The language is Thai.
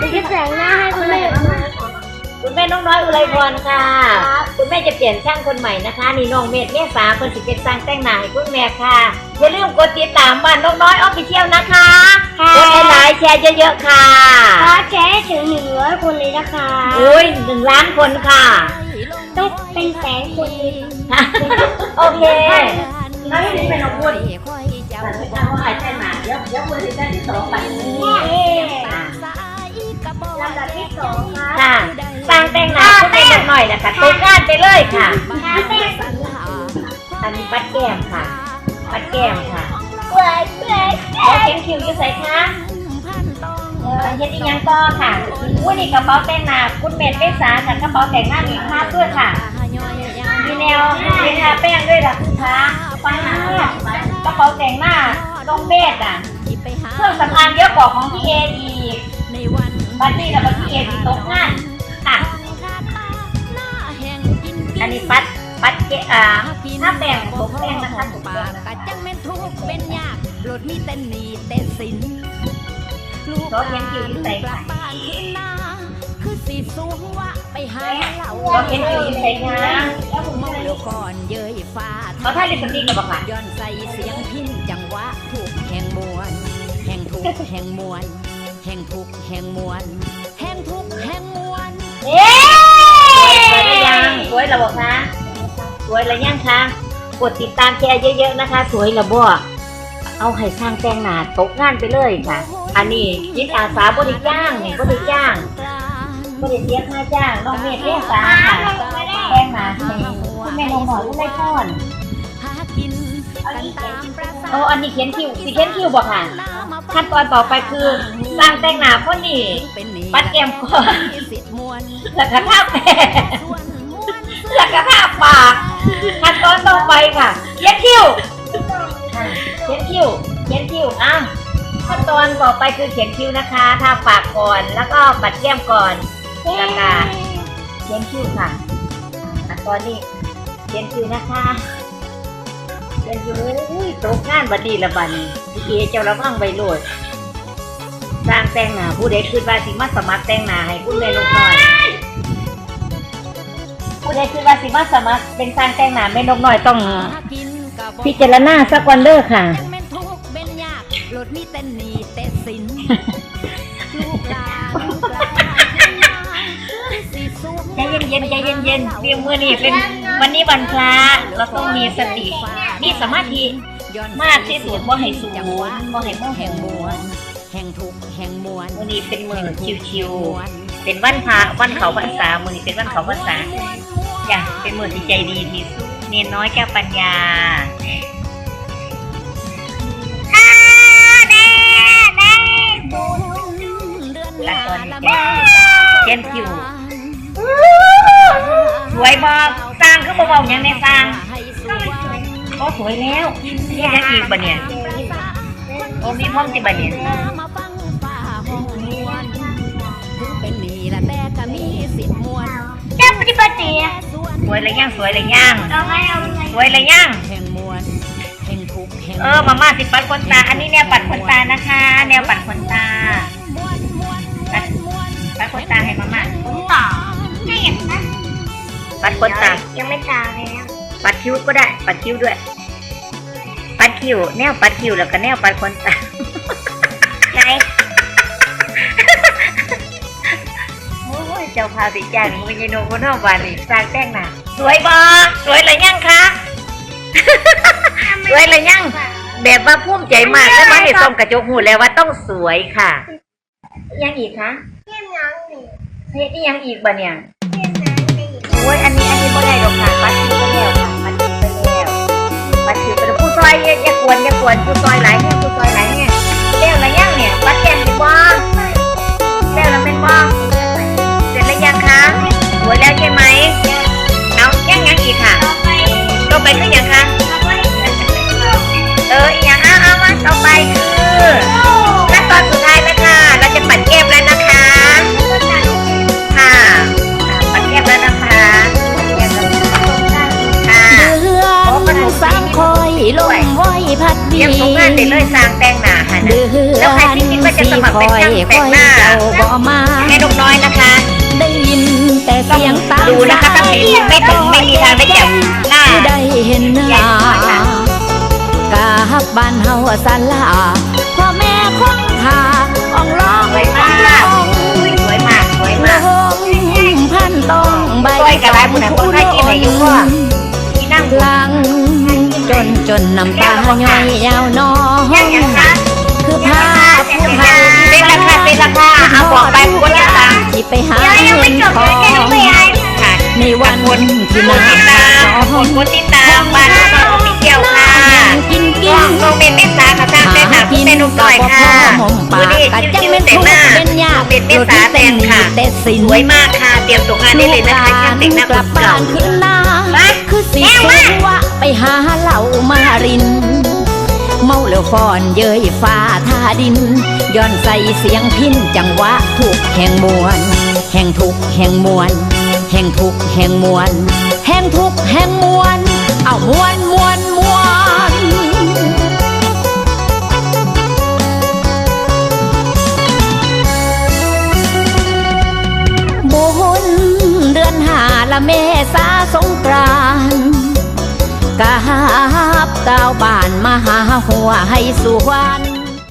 ก็วันนี้หนูจะแต่งหน้าให้คุณแม่คุณแม่น้องน้อยอุไรพรค่ะ คุณแม่จะเปลี่ยนช่างคนใหม่นะคะ นี่น้องเมธเมษาคนสิเป็นสร้างแต่งหน้าให้คุณแม่ค่ะอย่าลืมกดติดตามบ้านน้องน้อยออฟฟิเชียลนะคะค่ะกดไลค์แชร์เยอะๆค่ะขอแชร์ให้ถึงหนึ่งร้อยคนเลยนะคะอุ้ยหนึ่งล้านคนค่ะต้องเป็นแสนคนเลยโอเคแล้วนี่เป็นของคุณค่อยจะแต่ไม่ทราบว่าใครใช่ไหมเดี๋ยวเดี๋ยวคุณถึงได้ที่สองไป สองค่ะค่ะสร้างแต่งหน้าคุณแม่หน่อยนะคะตกงานไปเลยค่ะน้ำแป้งอันนี้ปัดแก้มค่ะปัดแก้มค่ะเปื่อยเปื่อยแล้วเข็มคิวอยู่ใส่คะเออเฮ็ดอีหยังต่อค่ะอุ้ยนี่กระเป๋าแต่งหน้าคุณเมธเมษาค่ะกระเป๋าแต่งหน้ามีภาพด้วยค่ะมีแนวมีทาแป้งด้วยล่ะคุณคะปังมากกระเป๋าแต่งหน้าต้องเบสอะเครื่องสำอางเยอะกว่าของพี่เออีกในวันบัตตี้กับบัตตี้ เอที่ตกงานค่ะอันนี้ปัดปัดเกะอ่าถ้าแป้งตกแป้งนะคะตกปาแป้งกนะกะคะจังแม่นทุกข์เป็นยากรถมีแต่หนีแต่สินลูกหลานกลับบ้านคืนนาคือสีสูงวะไปหาเหล่าเราเห็นคิวอยู่ใส่งานเมาแล้วก่อนเย้ยฟ้าเขาท่าลิปสติกกับปะค่ะย้อนใส่เสียงพินจังหวะถูกแห่งมวลแห่งทุกข์แห่งมวลแห่งทุกข์แห่งมวลแห่ง ทุกข์แห่งมวลเย้สวยหรือยังสวยระบบคะสวยหรือยังคะกดติดตามแชร์เยอะ ๆนะคะ สวยระบบเอาให้สร้างแต่งหน้าตกงานไปเลยค่ะ อันนี้ยิดอาสาบริจ้างนี่บริจ้างบริเสียค่าจ้างน้องเมธเรียกสาค่ะแต่งหน้าให้คุณแม่น้องหน่อยคุณแม่พ่อนหากินกันตามประสาโอ้อันนี้เขียนคิวสิเขียนคิวบอกค่ะ ขั้นตอนต่อไปคือสร้างแต่งหน้าคนนี้เป็นหนีปัดแก้มก่อนสิทธิ์มวลแล้วก็ทาแป้งส่วนมวลแล้วก็ทาปากขั้นตอนต่อไปค่ะเขียนคิวอะเขียนคิวเขียนคิวอะขั้นตอนต่อไปคือเขียนคิวนะคะทาปากก่อนแล้วก็ปัดแก้มก่อนแล้วก็เขียนคิวค่ะขั้นตอนนี้เขียนคิวนะคะ เขียนคิวอุ้ยโตกงานบัดนี้ละบัดนี้พี่เอเจ้าระวังไว้โลดสร้างแต่งหน้าผู้ใดคิดว่าสิมาสมัครแต่งหน้าให้คุณแม่ลูกน้อย ผู้ใดคิดว่าสิมาสมัครเป็นสร้างแต่งหน้าแม่นกน้อยต้องหากินกับพิจารณาสักวันเด้อค่ะจังแม่นทุกข์เป็นยากรถมีแต่หนีแต่สินลูกหลานกลับบ้านคืนนาคือสิสูงใจเย็นๆใจเย็นๆเรียงมือนี่เป็น วันนี้วันพระเราต้องมีสติมีสมาธิมากที่สุดบ่ให้สูงบ่ให้โมโหแห่งมวลแห่งทุกข์แห่งมวลมือนี้เป็นมือชิวๆเป็นวันพระวันเขาพรรษามือนี้เป็นวันเขาพรรษาจ้ะเป็นมือที่ใจดีที่สุดเนียนน้อยแก้วปัญญาอ่าแม่แม่บุญเดือนหและน้าตอนนี้ละแกบ้านเขียนคิวสวยบ่สร้างคือบ่ เบาหยังในสร้างให้สวยโอ้สวยแล้วเรียกยังอีกบ่เนี่ยโอ้มีพร้อมสิบ่เนี่ยมาฟังฝ่าห้องมวลถึงเป็นหนี้ละแต่ก็มีสิทธิ์มวลเจ้าปฏิบัติเนี่ยส่วนสวยเลยยังสวยเลยยังเราไม่เอาไงสวยเลยยังแห่งมวลแห่งทุกข์แห่งเออมาม่าสิปัดขนตา อันนี้แนวปัดขนตานะคะ แนวปัดขนตามวลมวลมวลมวลปัดขนตาให้มาม่าผมต่อไม่อย่างนั้นปัดขนตายังไม่ตาเลยนะปัด คิ้วก็ได้ ปัดคิ้วด้วย ปัดคิ้วแนวปัดคิ้วแล้วก็แนวปัดขนตาไหนโอ้ยเจ้าพาสิจ้างมึงยายโนบนนอกบ้านนี่สร้างแต่งหน้าสวยบ่สวยเลยยังคะสวยเลยยัง แบบว่าภูมิใจมากแล้วมาให้ส่องกระจกหูแล้วว่าต้องสวยค่ะ ยังอีกคะเยี่ยมน้องหนึ่งเฮ็ดอียังอีกบ่เนี่ยเยี่ยมน้องหนึ่งโอ้ยอันนี้อันนี้บ่ได้ดอกค่ะ วนกูซอยหลายเนี่ยผู้ซอยหลายเนี่ยแล้วละยังเนี่ยปัดแก้มสิบ่แล้วละเป็นบ่เสร็จแล้วยังคะสวยแล้วใช่ไหมเอายังยังอีกค่ะก็ไปต่อไปคือยังคะ รียมทุกงานได้เลยสร้างแต่งหน้าค่ะนะเดือนแล้วใครที่คิดว่าก็จะสีสมัครคเป็นอยช่างคแต่งอยหน้าเจ้าบ่มาแม่นกน้อยนะคะได้ยินแต่เสียงตามดูนะคะถ้าไม่ไม่ถึงไม่มีทางได้จับหน้าได้เห็นหน้ากาบบ้านเฮาสาลา จนน้ำตาย่อยยาวน้องคือภาพผู้เฒ่าเป็นราคาเป็นราคาเอาบอกไปคุณก็ตามที่ไปหาเงินทองในวันที่คนน้ำติดตาตามคอนงคนติดตามบ้านเราไมีเกี่ยวค่ะกินกินโรงเรียนเมษาค่ะสร้างเส้นหนาคุณแม่นุ่มต่อยค่ะหมมืปาอกนี้กัดคิ้จังวเป็นแต่งหน้าเป็นยาเรียนเมษาแต่งค่ะแต่สินสวยมากค่ะ เตรียมตัวงานได้เลยนะคะช่างแต่งหน้ากลับบ้าเก่านขึ้นหน้าคือสีสูงวะ ไปหาเหล่ามาริน เมาแล้วฟอนเย้ยฟ้าท่าดิน ย้อนใส่เสียงพินจังหวะถูกแห่งมวล แห่งทุกแห่งมวล แห่งทุกแห่งมวล แห่งทุกแห่งมวล เอามวลมวลมวลบุญเดือนหาละเมษาสงกรานต์ กาบก้าวบานมาหาหัวให้สวน